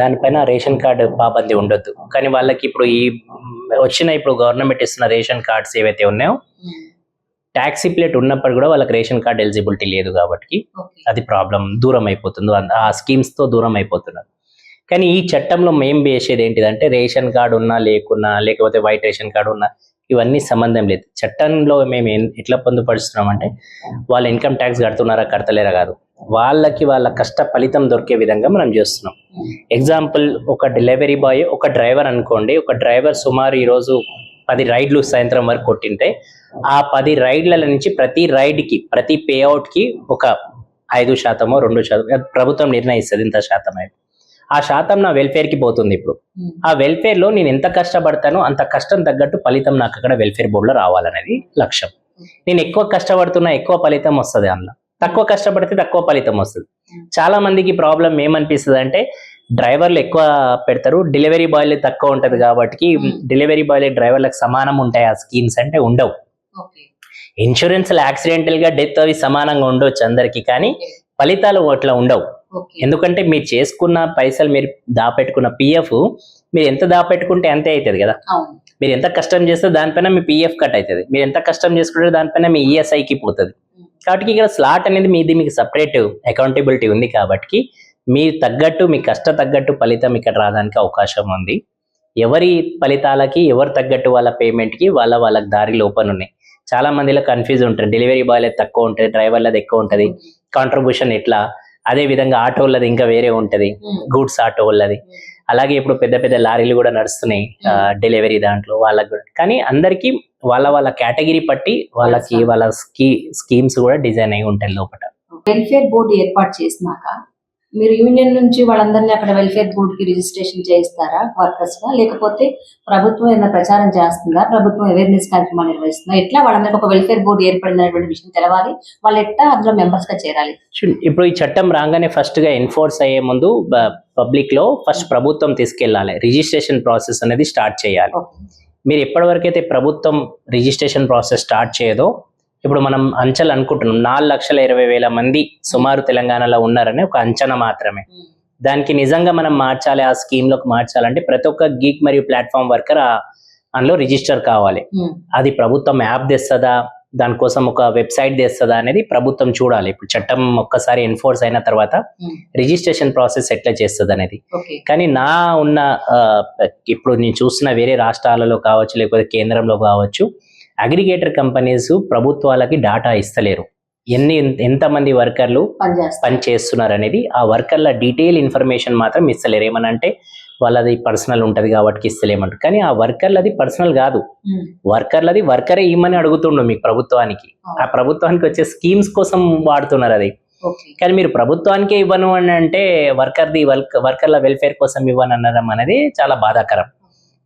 దానిపైన రేషన్ కార్డు పాబంది ఉండొద్దు. కానీ వాళ్ళకి ఇప్పుడు ఈ వచ్చిన ఇప్పుడు గవర్నమెంట్ ఇస్తున్న రేషన్ కార్డ్స్ ఏవైతే ఉన్నాయో ట్యాక్సీ ప్లేట్ ఉన్నప్పుడు కూడా వాళ్ళకి రేషన్ కార్డ్ ఎలిజిబిలిటీ లేదు కాబట్టి అది ప్రాబ్లం దూరం అయిపోతుంది ఆ స్కీమ్స్తో దూరం అయిపోతున్నారు కానీ ఈ చట్టంలో మేం చేసేది ఏంటిదంటే రేషన్ కార్డు ఉన్నా లేకున్నా లేకపోతే వైట్ రేషన్ కార్డు ఉన్నా ఇవన్నీ సంబంధం లేదు. చట్టంలో మేము ఎట్లా పొందుపరుస్తున్నాం అంటే వాళ్ళ ఇన్కమ్ ట్యాక్స్ కడుతున్నారా కడతలేరా కాదు. వాళ్ళకి వాళ్ళ కష్ట ఫలితం దొరికే విధంగా మనం చేస్తున్నాం. ఎగ్జాంపుల్ ఒక డెలివరీ బాయ్ ఒక డ్రైవర్ అనుకోండి. ఒక డ్రైవర్ సుమారు ఈరోజు పది రైడ్లు సాయంత్రం వరకు కొట్టింటే ఆ పది రైడ్ల నుంచి ప్రతి రైడ్కి ప్రతి పేఅవుట్కి ఒక ఐదు శాతమో రెండు శాతం ప్రభుత్వం నిర్ణయిస్తుంది ఇంత శాతం అయితే. ఆ శాతం నా వెల్ఫేర్కి పోతుంది ఇప్పుడు. ఆ వెల్ఫేర్లో నేను ఎంత కష్టపడతానో అంత కష్టం తగ్గట్టు ఫలితం నాకు అక్కడ వెల్ఫేర్ బోర్డులో రావాలనేది లక్ష్యం. నేను ఎక్కువ కష్టపడుతున్నా ఎక్కువ ఫలితం వస్తుంది అందులో. తక్కువ కష్టపడితే తక్కువ ఫలితం వస్తుంది. చాలా మందికి ప్రాబ్లం ఏమనిపిస్తుంది అంటే డ్రైవర్లు ఎక్కువ పెడతారు డెలివరీ బాయ్లు తక్కువ ఉంటది కాబట్టి. డెలివరీ బాయ్లు డ్రైవర్లకు సమానం ఉంటాయి ఆ స్కీమ్స్ అంటే ఉండవు. ఇన్సూరెన్స్ యాక్సిడెంటల్గా డెత్ అవి సమానంగా ఉండొచ్చు అందరికి కానీ ఫలితాలు అట్లా ఉండవు. ఎందుకంటే మీరు చేసుకున్న పైసలు మీరు దాపెట్టుకున్న పిఎఫ్ మీరు ఎంత దాపెట్టుకుంటే అంతే అవుతుంది కదా. మీరు ఎంత కష్టం చేస్తే దానిపైన మీ పిఎఫ్ కట్ అవుతుంది మీరు ఎంత కష్టం చేసుకుంటే దానిపైన మీ ఈఎస్ఐకి పోతుంది. కాబట్టి ఇక్కడ స్లాట్ అనేది మీది మీకు సపరేట్ అకౌంటబిలిటీ ఉంది కాబట్టి మీరు తగ్గట్టు మీ కష్ట తగ్గట్టు ఫలితం ఇక్కడ రావడానికి అవకాశం ఉంది. ఎవరి ఫలితాలకి ఎవరు తగ్గట్టు వాళ్ళ పేమెంట్కి వాళ్ళ వాళ్ళకి దారిలు ఓపెన్ ఉన్నాయి చాలా మందిలో కన్ఫ్యూజ్ ఉంటుంది. డెలివరీ బాయ్లది తక్కువ ఉంటుంది డ్రైవర్లది ఎక్కువ ఉంటుంది. కాంట్రిబ్యూషన్ ఎట్లా అదే విధంగా ఆటోలది ఇంకా వేరే ఉంటుంది. గూడ్స్ ఆటో వాళ్ళది అలాగే ఇప్పుడు పెద్ద పెద్ద లారీలు కూడా నడుస్తున్నాయి డెలివరీ దాంట్లో వాళ్ళకి కూడా. కానీ అందరికీ వాళ్ళ వాళ్ళ కేటగిరీ పట్టి వాళ్ళకి వాళ్ళ స్కీ స్కీమ్స్ కూడా డిజైన్ అయి ఉంటాయి లోపల. వెల్ఫేర్ బోర్డు ఏర్పాటు చేసినాక మీరు యూనియన్ నుంచి వాళ్ళందరినీ అక్కడ వెల్ఫేర్ బోర్డు కి రిజిస్ట్రేషన్ చేయిస్తారా వర్కర్స్గా? లేకపోతే ప్రభుత్వం ఏదైనా ప్రచారం చేస్తుందా? ప్రభుత్వం అవేర్నెస్ కార్యక్రమాలు నిర్వహిస్తుందా? ఎట్లా వాళ్ళందరికీ ఒక వెల్ఫేర్ బోర్డు ఏర్పడినటువంటి విషయం తెలవాలి. వాళ్ళు ఎట్లా అందులో మెంబర్స్గా చేరాలి? ఇప్పుడు ఈ చట్టం రాగానే ఫస్ట్గా ఎన్ఫోర్స్ అయ్యే ముందు పబ్లిక్లో ఫస్ట్ ప్రభుత్వం తీసుకెళ్ళాలి. రిజిస్ట్రేషన్ ప్రాసెస్ అనేది స్టార్ట్ చేయాలి. మీరు ఎప్పటి వరకైతే ప్రభుత్వం రిజిస్ట్రేషన్ ప్రాసెస్ స్టార్ట్ చేయదో ఇప్పుడు మనం అంచలు అనుకుంటున్నాం నాలుగు లక్షల ఇరవై వేల మంది సుమారు తెలంగాణలో ఉన్నారని ఒక అంచనా మాత్రమే. దానికి నిజంగా మనం మార్చాలి ఆ స్కీమ్లోకి మార్చాలంటే ప్రతి ఒక్క గీక్ మరియు ప్లాట్ఫామ్ వర్కర్ అందులో రిజిస్టర్ కావాలి. అది ప్రభుత్వం యాప్ తెస్తుందా దానికోసం ఒక వెబ్సైట్ తెస్తుందా అనేది ప్రభుత్వం చూడాలి. ఇప్పుడు చట్టం ఒక్కసారి ఎన్ఫోర్స్ అయిన తర్వాత రిజిస్ట్రేషన్ ప్రాసెస్ ఎట్లా చేస్తుంది అనేది. కానీ నా ఉన్న ఇప్పుడు నేను చూస్తున్న వేరే రాష్ట్రాలలో కావచ్చు లేకపోతే కేంద్రంలో కావచ్చు అగ్రిగేటర్ కంపెనీస్ ప్రభుత్వాలకి డాటా ఇస్తలేరు. ఎన్ని ఎంతమంది వర్కర్లు పని చేస్తున్నారు అనేది ఆ వర్కర్ల డీటెయిల్ ఇన్ఫర్మేషన్ మాత్రం ఇస్తలేరు. ఏమనంటే వాళ్ళది పర్సనల్ ఉంటది కాబట్టి ఇస్తలేమంటారు. కానీ ఆ వర్కర్లది పర్సనల్ కాదు. వర్కర్లది వర్కరే ఇమ్మని అడుగుతుండు మీకు ప్రభుత్వానికి. ఆ ప్రభుత్వానికి వచ్చే స్కీమ్స్ కోసం వాడుతున్నారు అది. కానీ మీరు ప్రభుత్వానికే ఇవ్వను అని అంటే వర్కర్ది వర్క్ వర్కర్ల వెల్ఫేర్ కోసం ఇవ్వను అనడం అనేది చాలా బాధాకరం.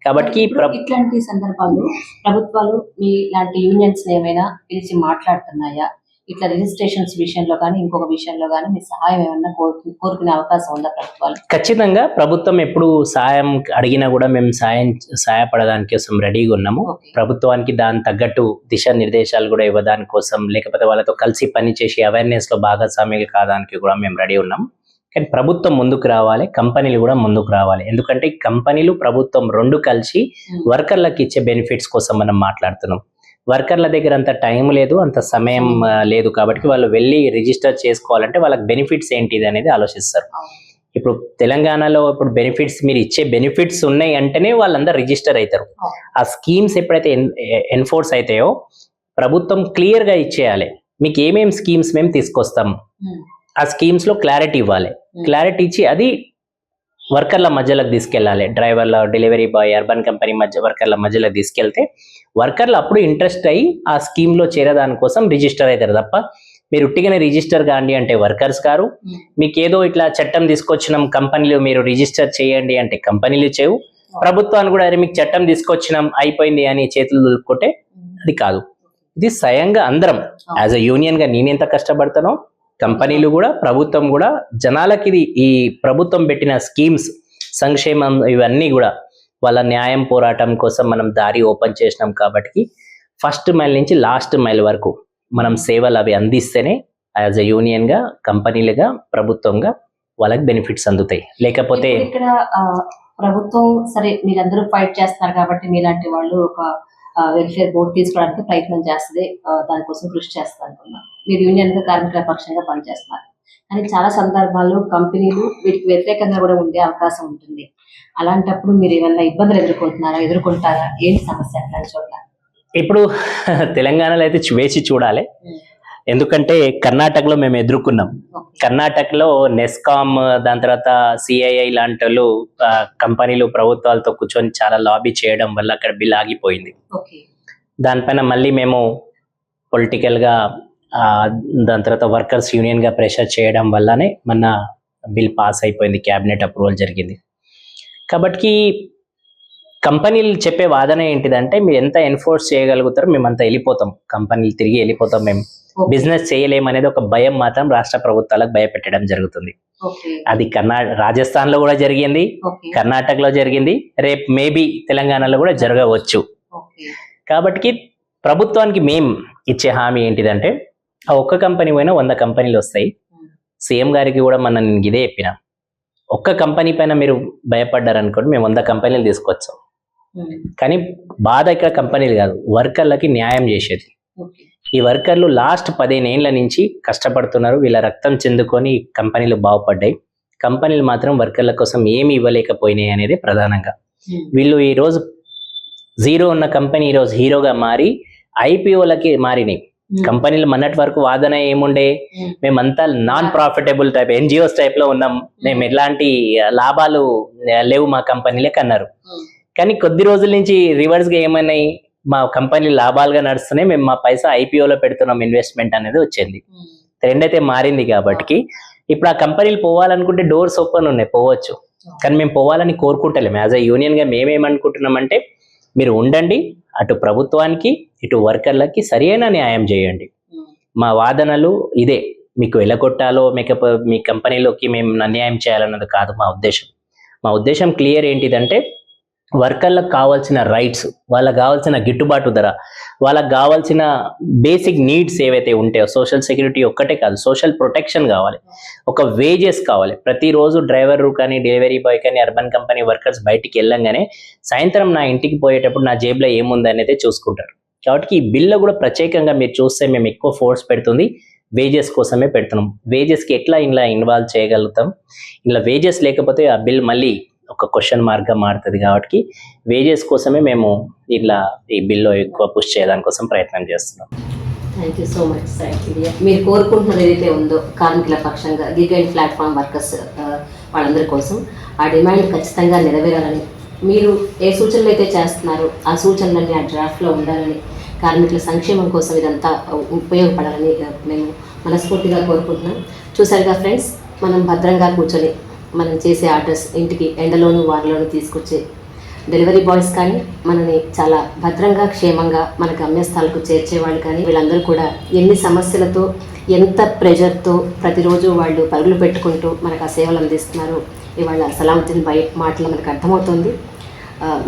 కాబట్టి ఇట్లాంటి సందర్భాల్లో ప్రభుత్వాలు మీ లాంటి యూనియన్స్ ఏమైనా పిలిచి మాట్లాడుతున్నాయా? ఇట్లా రిజిస్ట్రేషన్స్ విషయంలో కానీ ఇంకొక విషయంలో కానీ మీ సహాయం ఏమైనా కోరుకు కోరుకునే అవకాశం ఉందా ప్రభుత్వాలు? ఖచ్చితంగా ప్రభుత్వం ఎప్పుడు సాయం అడిగినా కూడా మేము సాయం సహాయపడడానికి కోసం రెడీగా ఉన్నాము. ప్రభుత్వానికి దాని తగ్గట్టు దిశా నిర్దేశాలు కూడా ఇవ్వడానికి కోసం లేకపోతే వాళ్ళతో కలిసి పని చేసి అవేర్నెస్లో భాగస్వామ్యాలు కావడానికి కూడా మేము రెడీ ఉన్నాం కానీ ప్రభుత్వం ముందుకు రావాలి కంపెనీలు కూడా ముందుకు రావాలి. ఎందుకంటే కంపెనీలు ప్రభుత్వం రెండు కలిసి వర్కర్లకు ఇచ్చే బెనిఫిట్స్ కోసం మనం మాట్లాడుతున్నాం. వర్కర్ల దగ్గర అంత టైం లేదు అంత సమయం ఆ, లేదు కాబట్టి వాళ్ళు వెళ్ళి రిజిస్టర్ చేసుకోవాలంటే వాళ్ళకి బెనిఫిట్స్ ఏంటిది అనేది ఆలోచిస్తారు. ఇప్పుడు తెలంగాణలో ఇప్పుడు బెనిఫిట్స్ మీరు ఇచ్చే బెనిఫిట్స్ ఉన్నాయి అంటేనే వాళ్ళందరూ రిజిస్టర్ అవుతారు. ఆ స్కీమ్స్ ఎప్పుడైతే ఎన్ఫోర్స్ అవుతాయో ప్రభుత్వం క్లియర్గా ఇచ్చేయాలి. మీకు ఏమేం స్కీమ్స్ మేము తీసుకొస్తాం? ఆ స్కీమ్స్లో క్లారిటీ ఇవ్వాలి. క్లారిటీ ఇచ్చి అది వర్కర్ల మధ్యలోకి తీసుకెళ్ళాలి. డ్రైవర్ల డెలివరీ బాయ్ అర్బన్ కంపెనీ మధ్య వర్కర్ల మధ్యలోకి తీసుకెళ్తే వర్కర్లు అప్పుడు ఇంట్రెస్ట్ అయ్యి ఆ స్కీమ్లో చేరేదాని కోసం రిజిస్టర్ అవుతారు తప్ప మీరు ఉట్టిగానే రిజిస్టర్ కాండి అంటే వర్కర్స్ గారు. మీకు ఏదో ఇట్లా చట్టం తీసుకొచ్చినాం కంపెనీలు మీరు రిజిస్టర్ చేయండి అంటే కంపెనీలు చేయవు ప్రభుత్వాన్ని కూడా అరే మీకు చట్టం తీసుకొచ్చినాం అయిపోయింది అని చేతులు దులుపుకుంటే అది కాదు. ఇది స్వయంగా అందరం యాజ్ అ యూనియన్గా నేనెంత కష్టపడతానో కంపెనీలు కూడా ప్రభుత్వం కూడా జనాలకి ఇది ఈ ప్రభుత్వం పెట్టిన స్కీమ్స్ సంక్షేమం ఇవన్నీ కూడా వాళ్ళ న్యాయం పోరాటం కోసం మనం దారి ఓపెన్ చేసినాం కాబట్టి ఫస్ట్ మైల్ నుంచి లాస్ట్ మైల్ వరకు మనం సేవలు అవి అందిస్తేనే యాజ్ అ యూనియన్గా కంపెనీలుగా ప్రభుత్వంగా వాళ్ళకి బెనిఫిట్స్ అందుతాయి. లేకపోతే ఇక్కడ ప్రభుత్వం సరే మీరందరూ ఫైట్ చేస్తున్నారు కాబట్టి మీలాంటి వాళ్ళు ఒక వెల్ఫేర్ బోర్డు తీసుకోవడానికి ప్రయత్నం చేస్తుంది. దానికోసం కృషి చేస్తారు అనుకున్నాం. మీరు యూనియన్గా కార్మికుల పక్షంగా పనిచేస్తున్నారు. కానీ చాలా సందర్భాల్లో కంపెనీలు వీటికి వ్యతిరేకంగా కూడా ఉండే అవకాశం ఉంటుంది. అలాంటప్పుడు మీరు ఏమైనా ఇబ్బందులు ఎదుర్కొంటున్నారా? ఎదుర్కొంటారా? ఏంటి సమస్య చోట్ల? ఇప్పుడు తెలంగాణలో అయితే వేసి చూడాలి. ఎందుకంటే కర్ణాటకలో మేము ఎదుర్కొన్నాం. కర్ణాటకలో నెస్కామ్ దాని తర్వాత సిఐఐ లాంటి వాళ్ళు కంపెనీలు ప్రభుత్వాలతో కూర్చొని చాలా లాబీ చేయడం వల్ల అక్కడ బిల్ ఆగిపోయింది. దానిపైన మళ్ళీ మేము పొలిటికల్గా దాని తర్వాత వర్కర్స్ యూనియన్గా ప్రెషర్ చేయడం వల్లనే మన బిల్ పాస్ అయిపోయింది క్యాబినెట్ అప్రూవల్ జరిగింది. కాబట్టి కంపెనీలు చెప్పే వాదన ఏంటిదంటే మీరు ఎంత ఎన్ఫోర్స్ చేయగలుగుతారో మేము అంత వెళ్ళిపోతాం. కంపెనీలు తిరిగి వెళ్ళిపోతాం మేము. బిజినెస్ చేయలేం అనేది ఒక భయం మాత్రం రాష్ట్ర ప్రభుత్వాలకు భయపెట్టడం జరుగుతుంది. అది కర్ణా రాజస్థాన్లో కూడా జరిగింది. కర్ణాటకలో జరిగింది. రేపు మేబీ తెలంగాణలో కూడా జరగవచ్చు. కాబట్టి ప్రభుత్వానికి మేం ఇచ్చే హామీ ఏంటిదంటే ఆ ఒక్క కంపెనీ పోయినా వంద కంపెనీలు వస్తాయి. సీఎం గారికి కూడా మన నేను ఇదే చెప్పిన. ఒక్క కంపెనీ పైన మీరు భయపడ్డారు అనుకోండి మేము వంద కంపెనీలు తీసుకొచ్చాం. కానీ బాధ ఇక్కడ కంపెనీలు కాదు వర్కర్లకి న్యాయం చేసేది. ఈ వర్కర్లు లాస్ట్ పదిహేను ఏళ్ళ నుంచి కష్టపడుతున్నారు వీళ్ళ రక్తం చెందుకొని కంపెనీలు బాగుపడ్డాయి. కంపెనీలు మాత్రం వర్కర్ల కోసం ఏమి ఇవ్వలేకపోయినాయి అనేది ప్రధానంగా. ఉమ్. వీళ్ళు ఈ రోజు జీరో ఉన్న కంపెనీ ఈ రోజు హీరోగా మారి ఐపీఓలకి మారినాయి. ఉమ్. కంపెనీలు మొన్నటి వరకు వాదన ఏముండే? ఉమ్. మేమంతా నాన్ ప్రాఫిటబుల్ టైప్ ఎన్జిఓస్ టైప్లో ఉన్నాం. మేము ఎలాంటి లాభాలు లేవు మా కంపెనీలకి అన్నారు ఉమ్. కానీ కొద్ది రోజుల నుంచి రివర్స్గా ఏమైనాయి? మా కంపెనీ లాభాలుగా నడుస్తున్నాయి. మేము మా పైసా ఐపీఓలో పెడుతున్నాం. ఇన్వెస్ట్మెంట్ అనేది వచ్చింది. ట్రెండ్ అయితే మారింది కాబట్టి ఇప్పుడు ఆ కంపెనీలు పోవాలనుకుంటే డోర్స్ ఓపెన్ ఉన్నాయి. పోవచ్చు. కానీ మేము పోవాలని కోరుకుంటలేము. యాజ్ అ యూనియన్గా మేమేమనుకుంటున్నామంటే మీరు ఉండండి. అటు ప్రభుత్వానికి ఇటు వర్కర్లకి సరైన న్యాయం చేయండి. ఉమ్. మా వాదనలు ఇదే. మీకు వెళ్ళగొట్టాలో మీకు మీ కంపెనీలోకి మేము అన్యాయం చేయాలన్నది కాదు మా ఉద్దేశం. మా ఉద్దేశం క్లియర్ ఏంటిదంటే వర్కర్లకు కావాల్సిన రైట్స్ వాళ్ళకి కావాల్సిన గిట్టుబాటు ధర వాళ్ళకి కావాల్సిన బేసిక్ నీడ్స్ ఏవైతే ఉంటాయో సోషల్ సెక్యూరిటీ ఒక్కటే కాదు సోషల్ ప్రొటెక్షన్ కావాలి ఒక వేజెస్ కావాలి. ప్రతిరోజు డ్రైవర్ కానీ డెలివరీ బాయ్ కానీ అర్బన్ కంపెనీ వర్కర్స్ బయటికి వెళ్ళంగానే సాయంత్రం నా ఇంటికి పోయేటప్పుడు నా జేబులో ఏముంది అనేది చూసుకుంటారు. కాబట్టి ఈ బిల్లో కూడా ప్రత్యేకంగా మీరు చూస్తే మేము ఎక్కువ ఫోర్స్ పెడుతుంది వేజెస్ కోసమే పెడుతున్నాం. వేజెస్కి ఎట్లా ఇలా ఇన్వాల్వ్ చేయగలుగుతాం? ఇలా వేజెస్ లేకపోతే ఆ బిల్ మళ్ళీ ఒక క్వశ్చన్ మార్క్గా మారుతుంది కాబట్టి వేజెస్ కోసమే మేము ఇట్లా ఈ బిల్లో ఎక్కువ పుష్ చేయడానికోసం ప్రయత్నం చేస్తున్నాం. Thank you so much sir India మీరు కోరుకుంటున్నది ఏదైతే ఉందో కార్మికుల పక్షంగా గిగ్ అండ్ ప్లాట్ఫామ్ వర్కర్స్ వాళ్ళందరి కోసం ఆ డిమాండ్ ఖచ్చితంగా నెరవేరాలని మీరు ఏ సూచనలు అయితే చేస్తున్నారో ఆ సూచనలన్నీ ఆ డ్రాఫ్ట్లో ఉండాలని కార్మికుల సంక్షేమం కోసం ఇదంతా ఉపయోగపడాలని మేము మనస్ఫూర్తిగా కోరుకుంటున్నాం. చూసారుగా ఫ్రెండ్స్ మనం భద్రంగా కూర్చొని మనం చేసే ఆర్డర్స్ ఇంటికి ఎండలోను వారిలోను తీసుకొచ్చే డెలివరీ బాయ్స్ కానీ మనని చాలా భద్రంగా క్షేమంగా మన గమ్యస్థాలకు చేర్చేవాళ్ళు కానీ వీళ్ళందరూ కూడా ఎన్ని సమస్యలతో ఎంత ప్రెషర్తో ప్రతిరోజు వాళ్ళు పరుగులు పెట్టుకుంటూ మనకు ఆ సేవలు అందిస్తున్నారు ఇవాళ సలాముద్దీన్ బై మాటలు మనకు అర్థమవుతుంది.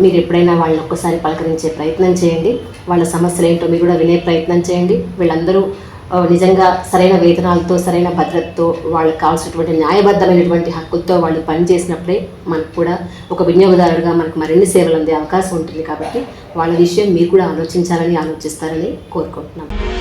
మీరు ఎప్పుడైనా వాళ్ళని ఒక్కసారి పలకరించే ప్రయత్నం చేయండి. వాళ్ళ సమస్యలు ఏంటో మీరు కూడా వినే ప్రయత్నం చేయండి. వీళ్ళందరూ నిజంగా సరైన వేతనాలతో సరైన భద్రతతో వాళ్ళకి కావాల్సినటువంటి న్యాయబద్ధమైనటువంటి హక్కులతో వాళ్ళు పనిచేసినప్పుడే మనకు కూడా ఒక వినియోగదారుడిగా మనకు మరిన్ని సేవలు అందే అవకాశం ఉంటుంది కాబట్టి వాళ్ళ విషయం మీరు కూడా ఆలోచించాలని ఆలోచిస్తారని కోరుకుంటున్నాను